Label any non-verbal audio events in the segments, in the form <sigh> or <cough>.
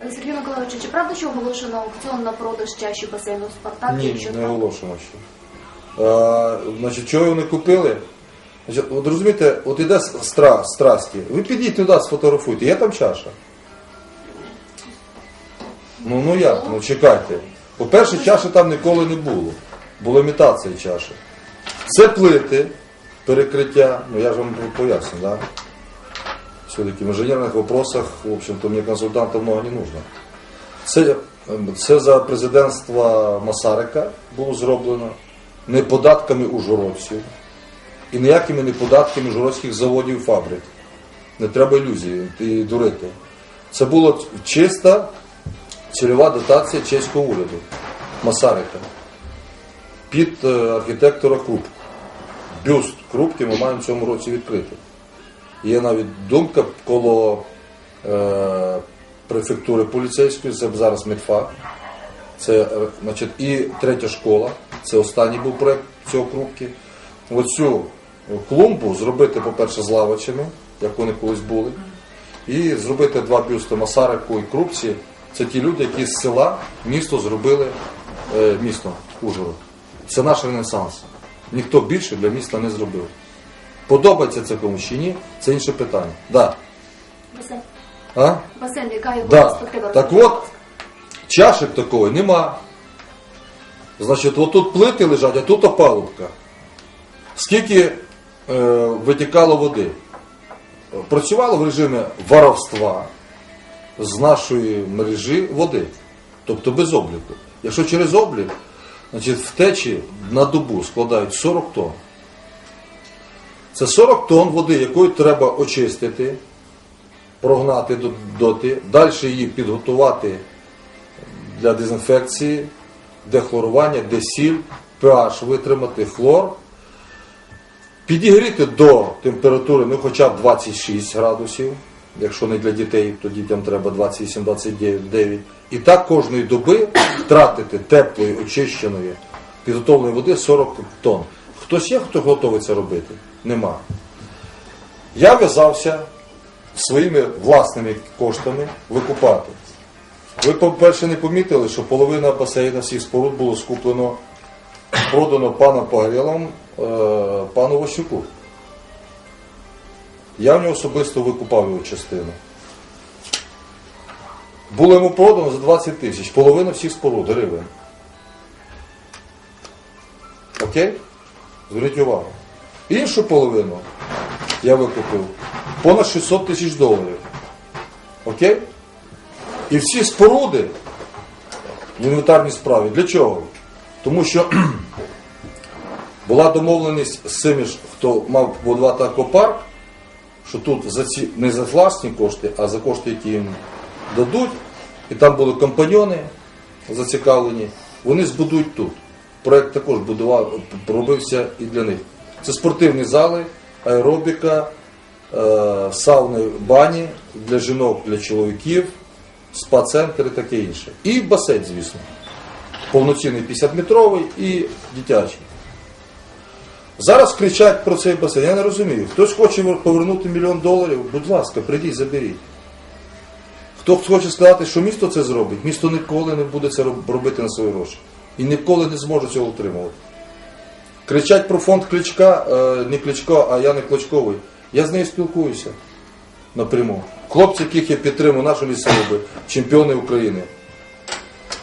Сергій Миколаївич, чи правда, що оголошено аукціон на продаж чаші басейну Спартак? Ні, Якщо не так, оголошено ще. Е, значить, чого вони купили? Значить, от розумієте, от іде стра, страсті. Ви підіть туди, сфотографуйте. Є там чаша? Ну, ну як? Ну чекайте. По-перше, чаші там ніколи не було. Була імітація чаші. Це плити, перекриття. Ну я ж вам поясню, да? Все-таки в инженерных вопросах, в общем-то, мне консультантов много не нужно. Це, це за президентства Масарика було зроблено не податками ужгородців і ніякими не податками ужгородських заводів і фабрик. Не треба ілюзії і дурити. Це була чиста цільова дотація чеського уряду Масарика під е, архітектора Крупку. Бюст Крупки ми маємо в цьому році відкрити. Є навіть думка коло е, префектури поліцейської, це зараз медфак. Це е, значить, і третя школа, це останній був проєкт цього крупки. Оцю клумбу зробити, по-перше, з лавочами, як вони колись були, і зробити два бюсти Масарику і Крупці. Це ті люди, які з села місто зробили е, місто Ужгород. Це наш ренесанс. Ніхто більше для міста не зробив. Подобається це комусь чи ні, це інше питання. Да. басейн, А? басейн, яка його Да. перспектива? Так от, чашек такої нема. Значить, отут плити лежать, а тут опалубка. Скільки е, витікало води? Працювало в режимі воровства з нашої мережі води, тобто без обліку. Якщо через облік, значить втечі на добу складають 40 тонн. Це 40 тонн води, якою треба очистити, прогнати до- доти, далі її підготувати для дезінфекції, дехлорування, де сіль, pH витримати, хлор, підігріти до температури ну, хоча б 26 градусів, якщо не для дітей, то дітям треба 28-29. І так кожної доби втратити теплої, очищеної, підготовленої води 40 тонн. Хтось є, хто готовий це робити? Нема. Я в'язався своїми власними коштами викупати. Ви, по-перше, не помітили, що половина басейна всіх споруд було скуплено, продано паном Погорєлом, е, пану Ващуку. Я в нього особисто викупав його частину. Було йому продано за 20 тисяч, половина всіх споруд гривень. Окей? Зверніть увагу. Іншу половину я викупив понад 600 тисяч доларів. Окей? І всі споруди в інвентарній справі. Для чого? Тому що <clears throat> була домовленість з цими ж, хто мав будувати аквапарк, що тут за ці, не за власні кошти, а за кошти, які їм дадуть, і там були компаньони зацікавлені, вони збудують тут. Проект також будував, робився і для них. Це спортивні зали, аеробіка, е, сауни, бані для жінок, для чоловіків, спа-центр і таке інше. І басейн, звісно. Повноцінний 50-метровий і дитячий. Зараз кричать про цей басейн. Я не розумію. Хтось хоче повернути мільйон доларів, будь ласка, прийдіть, заберіть. Хто хоче сказати, що місто це зробить, місто ніколи не буде це робити на свої гроші. І ніколи не зможе цього утримувати. Кричать про фонд Кличка, е, не Кличко, а я не Клочковий. Я з нею спілкуюся напряму. Хлопці, яких я підтримую, наші лісоруби, чемпіони України.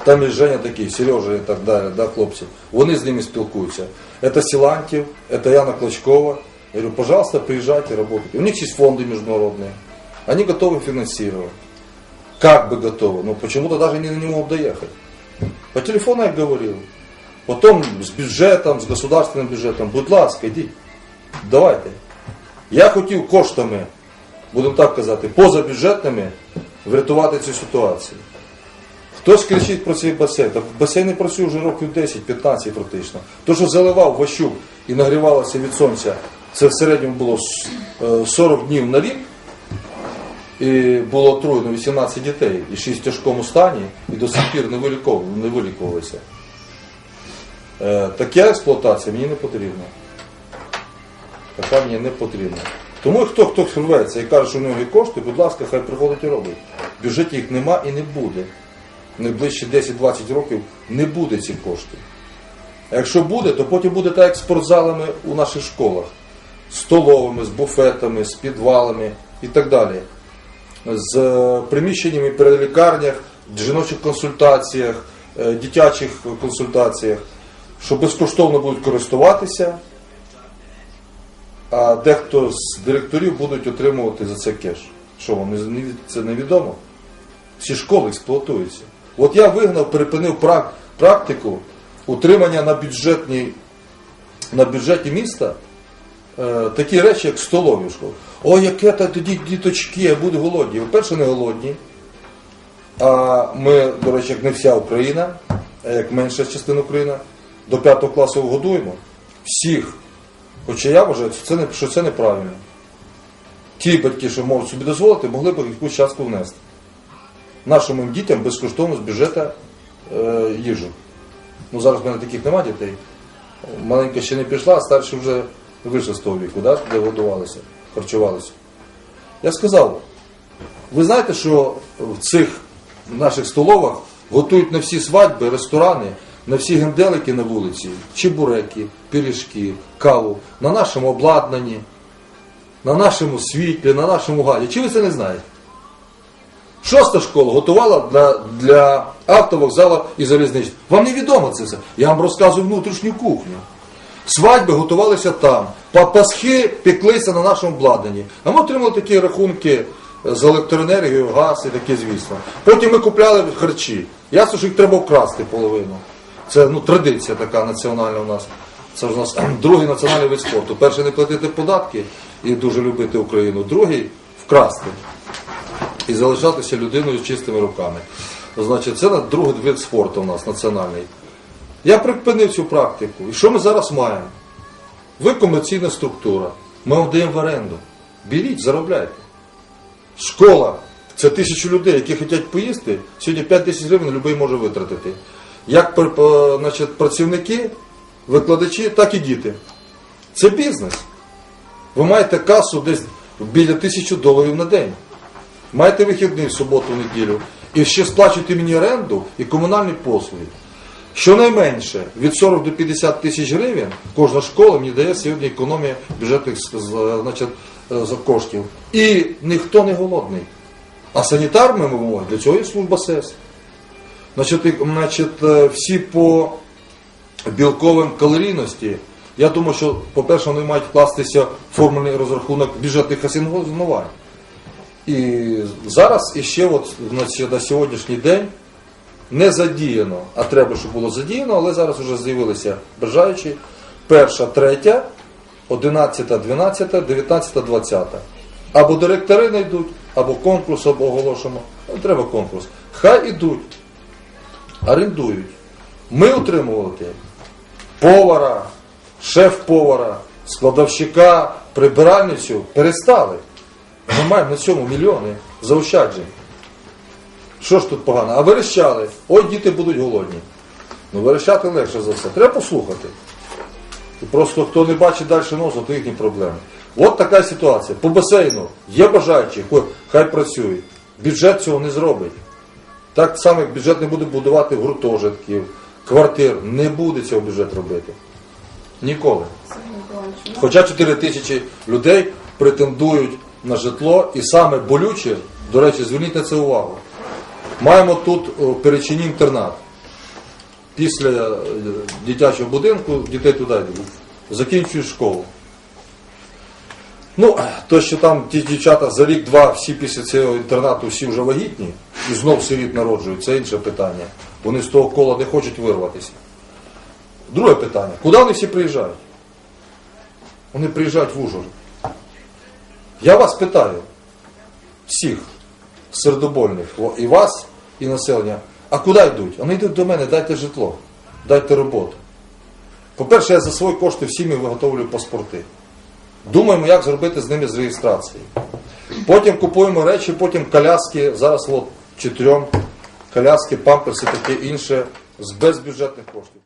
Там є Женя такий, Сережа і так далі, да, хлопці. Вони з ними спілкуються. Это Силантьев, это Яна Клочкова. Я говорю, пожалуйста, приезжайте, работайте. У них есть фонды международные. Они готовы финансировать. Как бы готовы, но почему-то даже не, не могут доехать. По телефону я говорил. Потом с бюджетом, з государственним бюджетом, будь ласка, йдіть. Давайте. Я хотів коштами, будемо так казати, позабюджетними врятувати цю ситуацію. Хтось кричить про цей басейн. Та басейн не працює вже років 10-15 практично. То, що заливав Ващук і нагрівалося від сонця, це в середньому було е, 40 днів на рік. І було отруєно 18 дітей, і 6 в тяжкому стані, і до сих пір не вилікувалися. Е, така експлуатація мені не потрібна. Така мені не потрібна. Тому хто хто рветься і каже, що в нього є кошти, будь ласка, хай приходить і робить. В бюджеті їх нема і не буде. Найближчі 10-20 років не буде цих коштів. А якщо буде, то потім буде так, як з спортзалами у наших школах. З столовими, з буфетами, з підвалами і так далі. З е, приміщеннями при лікарнях, жіночих консультаціях, е, дитячих консультаціях, що безкоштовно будуть користуватися, а дехто з директорів будуть отримувати за це кеш. Що не- це невідомо? Всі школи експлуатуються. От я вигнав, перепинив практику утримання на бюджетній на бюджеті міста е, такі речі, як столові в. О, яке та тоді діточки будуть голодні. По-перше, не голодні. А ми, до речі, як не вся Україна, а як менша частина України, до п'ятого класу годуємо всіх. Хоча я вважаю, що це, неправильно. Ті батьки, що можуть собі дозволити, могли б якусь частку внести. Нашим дітям безкоштовно з бюджету е, їжу. Ну зараз в мене таких нема дітей. Маленька ще не пішла, а старші вже вийшли з того віку, да? де годувалися, харчувалися. Я сказав, ви знаєте, що в цих наших столовах готують на всі свадьби, ресторани, на всі генделики на вулиці, чебуреки, пиріжки, каву, на нашому обладнанні, на нашому світлі, на нашому гаді. Чи ви це не знаєте? Шоста школа готувала для, для автовокзала і залізничних. Вам не відомо це все. Я вам розказую внутрішню кухню. Свадьби готувалися там. Па- Пасхи пеклися на нашому обладнанні. А ми отримали такі рахунки з електроенергією, газ і таке, звісно. Потім ми купляли харчі. Ясно, що їх треба вкрасти половину. Це ну, традиція така національна у нас. Це ж у нас <clears throat> другий національний вид спорту. Перший не платити податки і дуже любити Україну. Другий вкрасти і залишатися людиною з чистими руками. Значить, це другий вид спорту у нас національний. Я припинив цю практику. І що ми зараз маємо? Ви комерційна структура. Ми вам даємо в оренду. Беріть, заробляйте. Школа це тисячу людей, які хочуть поїсти. Сьогодні 5 тисяч гривень будь-який може витратити. Як значить, працівники, викладачі, так і діти. Це бізнес. Ви маєте касу десь біля тисячі доларів на день. Маєте вихідний в суботу, в неділю. І ще сплачуєте мені оренду і комунальні послуги. Щонайменше від 40 до 50 тисяч гривень кожна школа мені дає сьогодні економія бюджетних значить, е, коштів. І ніхто не голодний. А санітар ми вимоги, для цього є служба СЕС. Значить, і- значить, е, всі по білковим калорійності. Я думаю, що, по-перше, вони мають вкластися в формульний розрахунок бюджетних асигнувань. І зараз іще от, значить, на сьогоднішній день не задіяно, а треба, щоб було задіяно, але зараз вже з'явилися бажаючі. Перша, третя, одинадцята, дванадцята, дев'ятнадцята, двадцята. Або директори не йдуть, або конкурс або оголошено. Ну, Треба конкурс. Хай ідуть, орендують. Ми утримувати повара, шеф-повара, складовщика, прибиральницю перестали. Ми маємо на цьому мільйони заощаджень. Що ж тут погано? А верещали, ой, діти будуть голодні. Ну верещати легше за все. Треба послухати. І просто хто не бачить далі носу, то їхні проблеми. От така ситуація. По басейну є бажаючі, хай працюють. Бюджет цього не зробить. Так само, як бюджет не буде будувати гуртожитків, квартир. Не буде цього бюджет робити. Ніколи. Хоча 4 тисячі людей претендують на житло, і саме болюче, до речі, зверніть на це увагу. Маємо тут о, перечині інтернат. Після е, дитячого будинку дітей туди йдуть. Закінчують школу. Ну, то, що там ті дівчата за рік-два всі після цього інтернату всі вже вагітні і знов сиріт народжують, це інше питання. Вони з того кола не хочуть вирватися. Друге питання. Куди вони всі приїжджають? Вони приїжджають в Ужгород. Я вас питаю, всіх сердобольних, і вас, і населення, а куди йдуть? Вони йдуть до мене, дайте житло, дайте роботу. По-перше, я за свої кошти всім їм виготовлюю паспорти. Думаємо, як зробити з ними з реєстрації. Потім купуємо речі, потім коляски, зараз от чотирьом коляски, памперси, таке інше з безбюджетних коштів.